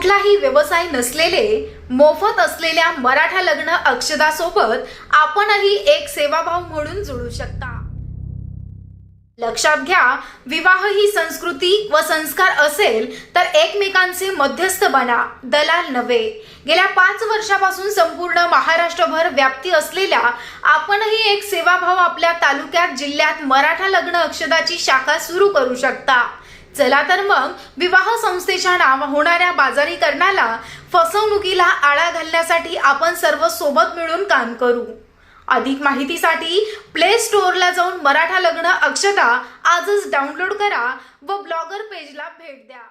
कुठलाही व्यवसाय नसलेले मोफत असलेल्या मराठा लग्न अक्षदासोबत आपणही एक सेवाभाव म्हणून जुळू शकता. लक्षात घ्या विवाह ही संस्कृती व संस्कार असेल तर एकमेकांचे मध्यस्थ बना दलाल नव्हे. गेल्या पाच वर्षापासून संपूर्ण महाराष्ट्रभर व्याप्ती असलेल्या आपणही एक सेवाभाव आपल्या तालुक्यात जिल्ह्यात मराठा लग्न अक्षदाची शाखा सुरू करू शकता. चला तर मग विवाह संस्थेच्या नाव होणाऱ्या बाजारीकरणाला फसवणुकीला आळा घालण्यासाठी आपण सर्व सोबत मिळून काम करू. अधिक माहितीसाठी प्ले स्टोअरला जाऊन मराठा लग्न अक्षता आजच डाउनलोड करा व ब्लॉगर पेजला भेट द्या.